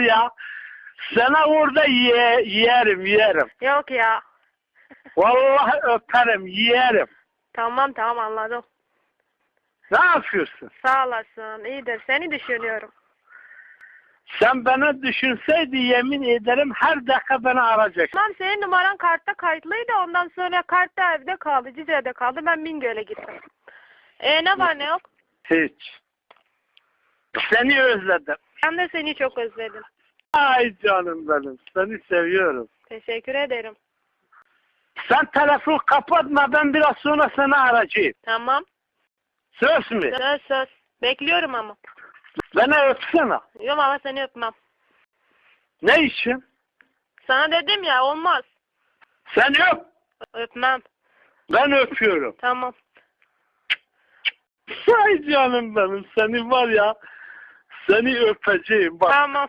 ya. Sana orada ye, yerim yerim. Yok ya. Vallahi öperim yerim. Tamam tamam anladım. Ne yapıyorsun? Sağ olasın. İyidir. Seni düşünüyorum. Sen beni düşünseydi yemin ederim her dakika beni arayacaksın. Tamam senin numaran kartta kayıtlıydı. Ondan sonra kart da evde kaldı. Cize'de kaldı. Ben Bingöl'e gittim. E ne var ne yok? Hiç. Seni özledim. Ben de seni çok özledim. Ay canım benim. Seni seviyorum. Teşekkür ederim. Sen telefon kapatma ben biraz sonra seni arayacağım. Tamam. Söz mü? Söz söz. Bekliyorum ama. Beni öpsene. Yok ama seni öpmem. Ne için? Sana dedim ya olmaz. Sen öp. Öpmem. Ben öpüyorum. Tamam. Ay canım benim. Seni var ya. Seni öpeceğim. Bak Tamam.